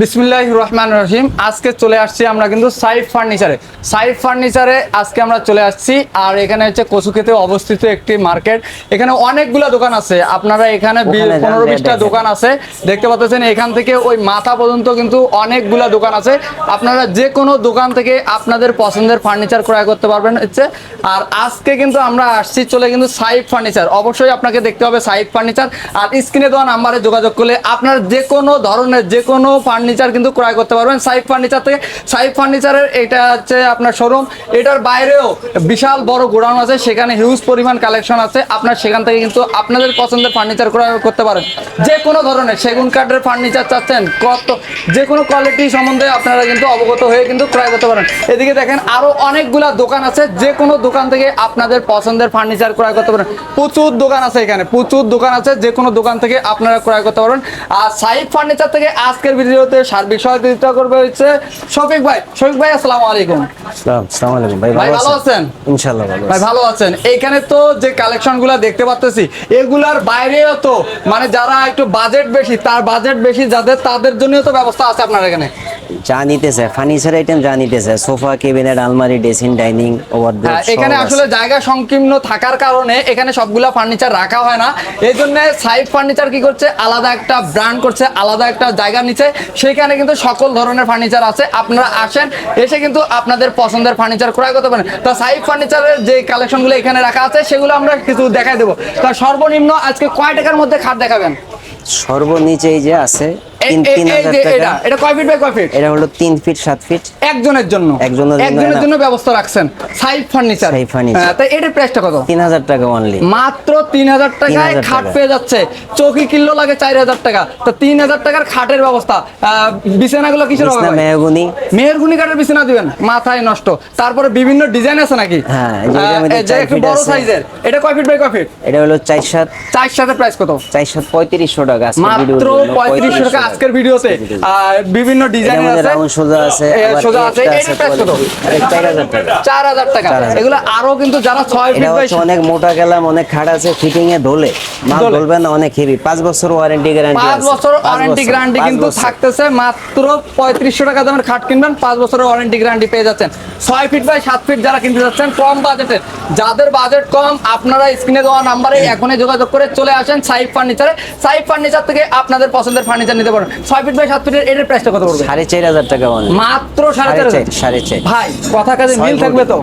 বিসমিল্লাহ রহমান রহিম আজকে চলে আসছি আমরা কিন্তু সাইফ ফার্নিচারে। সাইফ ফার্নিচারে আজকে আমরা চলে আসছি আর এখানে হচ্ছে কচুক্ষেতে অবস্থিত একটি মার্কেট। এখানে অনেকগুলা দোকান আছে। আপনারা এখানে পনেরো বিশটা দোকান আছে। দেখতে পাচ্ছেন এখান থেকে ওই মাথা পর্যন্ত কিন্তু অনেকগুলা দোকান আছে। আপনারা যে কোনো দোকান থেকে আপনাদের পছন্দের ফার্নিচার ক্রয় করতে পারবেন হচ্ছে। আর আজকে কিন্তু আমরা আসছি চলে কিন্তু সাইফ ফার্নিচার। অবশ্যই আপনাকে দেখতে হবে সাইফ ফার্নিচার। আর স্ক্রিনে দেওয়া নাম্বারে যোগাযোগ করলে আপনার যে কোনো ধরনের যে কোনো ফার্নিচার কিন্তু ক্রয় করতে পারবেন। সাইফ ফার্নিচার থেকে সাইফ ফার্নিচারের এটা হচ্ছে আপনার শোরুম এটার বাইরেও বিশাল বড় গোডাউন আছে। সেখানে হিউজ পরিমাণ কালেকশন আছে। আপনার সেখান থেকে কিন্তু আপনাদের পছন্দের ফার্নিচার ক্রয় করতে পারেন। যে কোনো ধরনের সেগুন কাঠের ফার্নিচার চাচ্ছেন, কত যে কোনো কোয়ালিটি সম্বন্ধে আপনারা কিন্তু অবগত হয়ে কিন্তু ক্রয় করতে পারেন। এদিকে দেখেন আরও অনেকগুলা দোকান আছে। যে কোনো দোকান থেকে আপনাদের পছন্দের ফার্নিচার ক্রয় করতে পারেন। প্রচুর দোকান আছে এখানে। প্রচুর দোকান আছে। যে কোনো দোকান থেকে আপনারা ক্রয় করতে পারেন আর সাইফ ফার্নিচার থেকে আজকের ভিডিওতে সার্বিক সহযোগিতা করবে হচ্ছে শফিক ভাই। শফিক ভাই আসসালামু আলাইকুম। আসসালামু আলাইকুম। ভাই ভাই ভালো আছেন? ইনশাআল্লাহ ভালো ভাই ভালো আছেন? এইখানে তো যে কালেকশনগুলা দেখতে পাচ্তেছি এগুলার বাইরেও তো মানে যারা একটু বাজেট বেশি তার বাজেট বেশি যাদের তাদের জন্য তো ব্যবস্থা আছে আপনার এখানে। যা নিতে ফার্নিচার আইটেম যা নিতে সোফা কেবিনেট আলমারি ড্রেসিং ডাইনিং ওভার হ্যাঁ, এখানে আসলে জায়গা সংকীর্ণ থাকার কারণে এখানে সবগুলা ফার্নিচার রাখা হয় না। এই জন্য সাইফ ফার্নিচার কি করছে? আলাদা একটা ব্র্যান্ড করছে আলাদা একটা জায়গা নিচ্ছে। সেখানে কিন্তু সকল ধরনের ফার্নিচার আছে। আপনারা আসেন, এসে কিন্তু আপনাদের পছন্দের ফার্নিচার ক্রয় করতে পারেন। তো সাইফ ফার্নিচারের যে কালেকশনগুলো এখানে রাখা আছে, সেগুলো আমরা কিছু দেখাই দেবো। তা সর্বনিম্ন আজকে কয় টাকার মধ্যে খাট দেখাবেন? সর্বনিচে এই যে আছে এই- তিন এই- তিন এই হাজার যে টাকা। এটা এটা কয় ফিট বাই কয় ফিট? এটা হলো তিন ফিট সাত ফিট। একজনের জন্য। একজনের জন্য একজনের জন্য ব্যবস্থা রাখছেন। Saif furniture Saif furniture. তাই এটার প্রাইসটা কত? তিন হাজার টাকা অনলি মাত্র তিন হাজার টাকায় খাট পেয়ে যাচ্ছে। চৌকি কিনলো লাগে চার হাজার টাকা। তো টাকার খাটের ব্যবস্থা। আহ, বিছানাগুলো কিসের হবে ভাই? মেহগুনি। কাঠের বিছানা দিবেন। মাথায় নষ্ট। তারপরে বিভিন্ন ডিজাইন আছে নাকি? হ্যাঁ, একটু বড় সাইজের। এটা কয় ফিট বাই কয় ফিট? এটা হলো চার সাত চার সাথে প্রাইস কত? চার সাত পঁয়ত্রিশশো টাকা মাত্র ভিডিওর জন্য পঁয়ত্রিশশো টাকা আজকের ভিডিওতে বিভিন্ন ডিজাইন আছে। রাউন্ড সোজা আছে সোজা আছে এটার প্রাইস কত টাকা। চার হাজার টাকা। 4000 এগুলো আরও কিন্তু যারা ফিট বাই অনেক মোটা গেলাম অনেক আছে ফিটিং এ ঢোলে মাল। ঢলবে না অনেক হেভি বছর ওয়ারেন্টি গ্যারান্টি বছর ওয়ারেন্টি গ্যারান্টি কিন্তু থাকতেছে মাত্র পঁয়ত্রিশশো টাকা দামের খাট কিনবেন পাঁচ বছরের ওয়ারেন্টি গ্যারান্টি পেয়ে যাচ্ছেন। ছয় ফিট বাই সাত ফিট যারা কিনতে যাচ্ছেন কম বাজেটের যাদের বাজেট কম আপনারা স্ক্রিনে দেওয়া নাম্বারে এখনই যোগাযোগ করে চলে আসেন সাইফ ফার্নিচারে। সাইফ ফার্নিচার থেকে আপনাদের পছন্দের ফার্নিচার নিতে পারেন ছয় ফিট বাই সাত ফিটের এটার প্রাইসটা কত পড়বে? সাড়ে চার হাজার টাকা মাত্র সাড়ে চার সাড়ে। চার। ভাই কথা কাজে মিল থাকবে তো?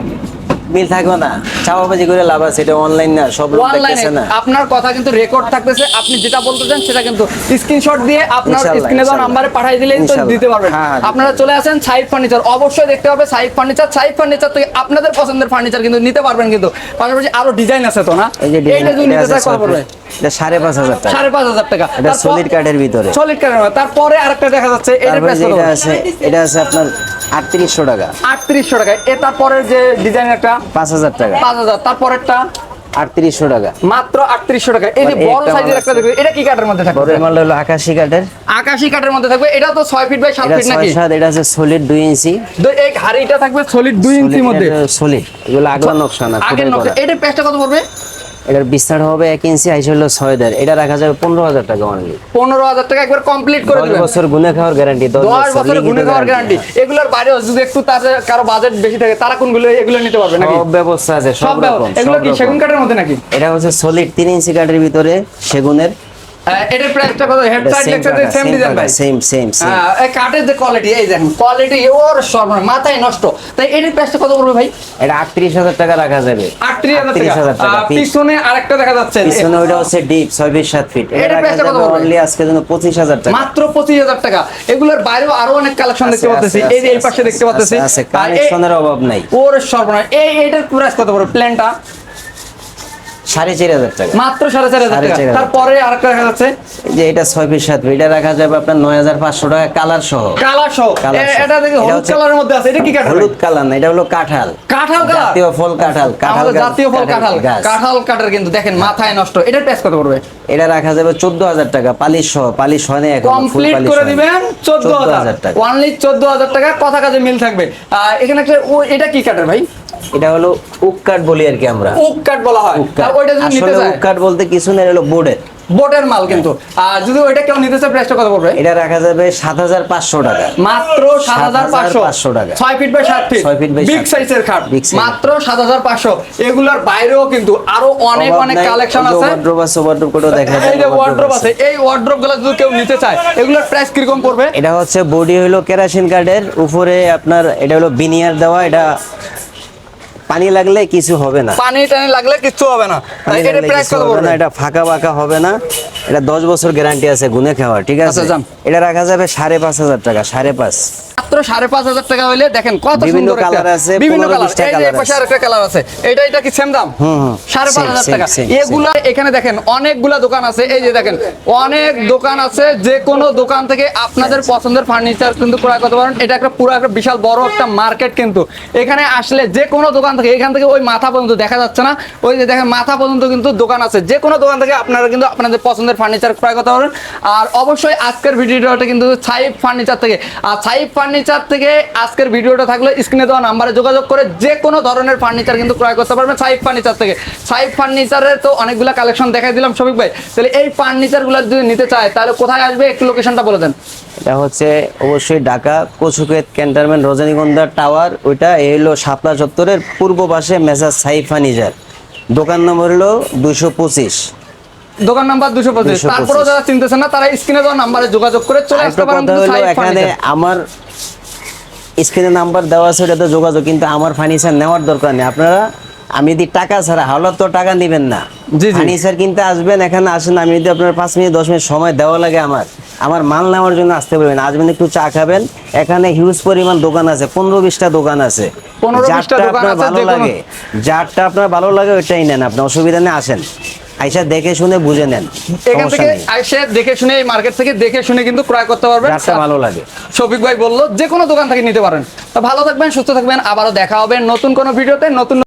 বিল থাকবে না। চাপাবাজি করে লাভ আছে এটা অনলাইন না সব লোক দেখতেছে না। আপনার কথা কিন্তু রেকর্ড থাকতেছে আপনি যেটা বলতে চান সেটা কিন্তু স্ক্রিনশট দিয়ে আপনার স্ক্রিনে দেওয়া ইনশাআল্লাহ। নাম্বারে পাঠিয়ে দিলেই তো দিতে পারবেন। হ্যাঁ, হ্যাঁ, আপনারা চলে আসেন সাইফ ফার্নিচার অবশ্যই দেখতে হবে সাইফ ফার্নিচার সাইফ ফার্নিচার থেকে আপনাদের পছন্দের ফার্নিচার কিন্তু নিতে পারবেন কিন্তু। পাশাপাশি আরও ডিজাইন আছে তো না? এইটা যদি নিতে পড়বে? এটা সাড়ে পাঁচ হাজার টাকা। সাড়ে পাঁচ হাজার টাকা। এটা সলিড কাঠের ভিতরে। সলিড কাঠের তারপরে আরেকটা দেখা যাচ্ছে এটার তারপরে প্রাইস কত যেটা আছে এটা আছে আপনার আটত্রিশশো টাকা। আটত্রিশশো টাকা। এ তারপরের যে ডিজাইন একটা পাঁচ হাজার টাকা। পাঁচ হাজার। তারপরেরটা? আটত্রিশশো টাকা। মাত্র আটত্রিশশো টাকা। এই যে বড় সাইজের একটা আছে। এটা কি কাঠের মধ্যে বড় থাকবে মাল হলো আকাশি কাঠের আকাশি কাঠের মধ্যে থাকবে। এটা তো ছয় ফিট বাই সাত এটা ফিট নাকি? সাত এটা আছে সলিড দুই ইঞ্চি। এই হাড়িটা থাকবে সলিড দুই ইঞ্চির মধ্যে। সলিড এগুলো নকশা না আগের নকশা। করা এটার কত পড়বে? এটার বিস্তার হবে এক ইঞ্চি আইসে হলো ছয় দেড়। এটা রাখা যাবে পনেরো হাজার টাকা অনলি পনেরো হাজার টাকা একবার কমপ্লিট করে দশ বছর গুনে খাওয়ার গ্যারান্টি দশ বছর গুনে খাওয়ার গ্যারান্টি এগুলোর বাইরেও যদি একটু তাদের কারও বাজেট বেশি থাকে তারা কোনগুলো এগুলো নিতে পারবে নাকি? সব ব্যবস্থা আছে সব রকম। এগুলো কি সেগুন কাঠের মধ্যে নাকি? এটা হচ্ছে সলিড তিন ইঞ্চি কাঠের ভিতরে সেগুনের এটার প্রাইসটা কত? হেড সাইড লেগসের সেম ডিজাইন ভাই? সেম সেম সেম এই কাঠের যে কোয়ালিটি এই দেখেন কোয়ালিটি ওর সর্বনা মাথায় নষ্ট। তাই এটার প্রাইসটা কত পড়বে ভাই? এটা আটত্রিশ হাজার টাকা রাখা যাবে। 38,000 টাকা। পিছনে আরেকটা দেখা যাচ্ছে পিছনে ওইটা হচ্ছে ডিপ ছয় ফিট সাত ফিট এটা এটার রাখা price টা কত পড়বে? অনলি আজকের জন্য পঁচিশ হাজার টাকা। মাত্র পঁচিশ হাজার টাকা। এগুলোর বাইরেও আরও অনেক কালেকশন দেখতে পাচ্ছি এই যে এই পাশে দেখতে পাচ্ছি কানেকশনের অভাব নাই। ওর সর্বনা এই এইটার প্রাইস কত বড় প্ল্যানটা সাড়ে চার হাজার টাকা। মাত্র সাড়ে চার হাজার টাকা। তারপরে আরেকটা দেখা যাচ্ছে। যে এটা ছয় ফিট সাত এটা রাখা যাবে আপনার নয় হাজার পাঁচশো টাকা কালার সহ। কালার সহ। এটা দেখি হলুদ কালারের মধ্যে আছে। এটা কি কাঠ হলুদ কালার না এটা হলো কাঁঠাল। কাঁঠাল জাতীয় ফল কাঁঠাল। কাঁঠাল জাতীয় ফল কাঁঠাল। কাঁঠাল। কাঠের কিন্তু দেখেন মাথায় নষ্ট। এটার প্রাইস কত পড়বে? এটা রাখা যাবে চোদ্দ হাজার টাকা। পালিশ সহ পালিশ হয় না এখন ফুল কমপ্লিট করে দিবেন চোদ্দ হাজার। টাকা। ওয়ানলি চোদ্দ হাজার টাকা কথা কাজে মিল থাকবে। এখানে একটা ও এটা কি কাঠের ভাই? এটা হলো উক কাঠ বলি আর কি আমরা। ওক কাঠ বলা হয়। উক কাঠ। তা ওইটা যদি নিতে চায়। উক কাঠ বলতে কিছু না হলো বোর্ডের বোটের মাল কিন্তু। আর যদি ওইটা কেউ নিতে চায় প্রাইসটা কত পড়বে? এটা রাখা যাবে সাত হাজার পাঁচশো টাকা। মাত্র সাত হাজার পাঁচশো। 7,500 টাকা। ছয় ফিট বাই সাত ফিট। ছয় feet by বিগ সাইজের খাট। মাত্র সাত হাজার পাঁচশো। এগুলার বাইরেও কিন্তু আরও অনেক অনেক কালেকশন আছে। ওয়ার্ড্রোব আছে ওয়ার্ড্রোব কোডও দেখা এই যে ওয়ার্ড্রোব আছে। এই ওয়ার্ড্রোবগুলো যদি কেউ নিতে চায় এগুলার প্রাইস কীরকম পড়বে? এটা হচ্ছে বডি হলো কেরাসিন কার্ডের উপরে আপনার এটা হলো বিনিয়ার দেওয়া। এটা পানি লাগলে কিছু হবে না। পানি টানি লাগলে কিছু হবে না এটা ফাঁকা বাঁকা হবে না। এটা দশ বছর গ্যারান্টি আছে গুনে খাওয়া ঠিক আছে? আচ্ছা, এটা রাখা যাবে সাড়ে পাঁচ হাজার টাকা সাড়ে পাঁচ। মাত্র সাড়ে পাঁচ হাজার টাকা হইলে দেখেন কত বিভিন্ন colour আছে, বিভিন্ন কালার। 20টা এই যে colour পাশে আছে। কালার আছে। এটা এটা কি সেম দাম। সাড়ে পাঁচ হাজার টাকা। এগুলা এখানে দেখেন অনেকগুলা দোকান আছে। এই যে দেখেন অনেক দোকান আছে। যে কোনো দোকান থেকে আপনাদের পছন্দের ফার্নিচার কিন্তু ক্রয় করতে পারেন। এটা একটা পুরো একটা বিশাল বড় একটা মার্কেট কিন্তু। এখানে আসলে যে কোনো দোকান থেকে এখান থেকে ওই মাথা পর্যন্ত দেখা যাচ্ছে না। ওই যে দেখেন মাথা পর্যন্ত কিন্তু দোকান আছে। যে কোনো দোকান থেকে আপনারা কিন্তু আপনাদের পছন্দের ফার্নিচার ক্রয় করতে পারেন আর অবশ্যই আজকের ভিডিওটা কিন্তু সাইব ফার্নিচার থেকে। আর সাইব ফার্নিচার থেকে আজকের ভিডিওটা থাকলে স্ক্রিনে দেওয়া নাম্বারে যোগাযোগ করে যে কোনো ধরনের ফার্নিচার কিন্তু ক্রয় করতে পারবেন সাইব ফার্নিচার থেকে। সাইব ফার্নিচারের তো অনেকগুলো কালেকশন দেখাই দিলাম শফিক ভাই। তাহলে এই ফার্নিচারগুলো যদি নিতে চায়, তাহলে কোথায় আসবে? একটু লোকেশনটা বলে দেন। এটা হচ্ছে অবশ্যই ঢাকা কচুকেত ক্যান্টনমেন্ট রজনীগন্ধা টাওয়ার। ওইটা হলো শাপলা চত্বরের পূর্ব পাশে মেসাজ সাইফ ফার্নিচার দোকান নম্বর হলো দুশো পঁচিশ। দোকান নাম্বার দুশো পঁচিশ। তারপরেও যারা চিনতেছেন না তারা স্ক্রিনে নাম্বারে যোগাযোগ করে চলে আসতে পারেন এখানে আমার স্ক্রিনে নাম্বার দেওয়া আছে ওটাতে যোগাযোগ কিন্তু আমার ফার্নিচার নেওয়ার দরকার নেই। আপনারা আমি যদি টাকা ছাড়া হাওলাত তো টাকা নেবেন না। ফার্নিচার কিনতে আসবেন এখানে আসেন আমি যদি আপনার পাঁচ মিনিট দশ মিনিট সময় দেওয়া লাগে আমার আমার মাল নেওয়ার জন্য আসতে পারবেন। আসবেন একটু চা খাবেন। এখানে হিউজ পরিমাণ দোকান আছে পনেরো বিশটা দোকান আছে। যারটা দোকান আপনার আছে, ভালো লাগে যারটা আপনার ভালো লাগে ওইটাই নেন আপনি অসুবিধা নেই আসেন। আইসা দেখে শুনে বুঝে নেন। এখান থেকে আইসা দেখে শুনে এই মার্কেট থেকে দেখে শুনে কিন্তু ক্রয় করতে পারবেন। যারটা ভালো লাগে। শফিক ভাই বলল যে কোনো দোকান থেকে নিতে পারেন। তো ভালো থাকবেন সুস্থ থাকবেন আবারও দেখা হবে নতুন কোনো ভিডিওতে নতুন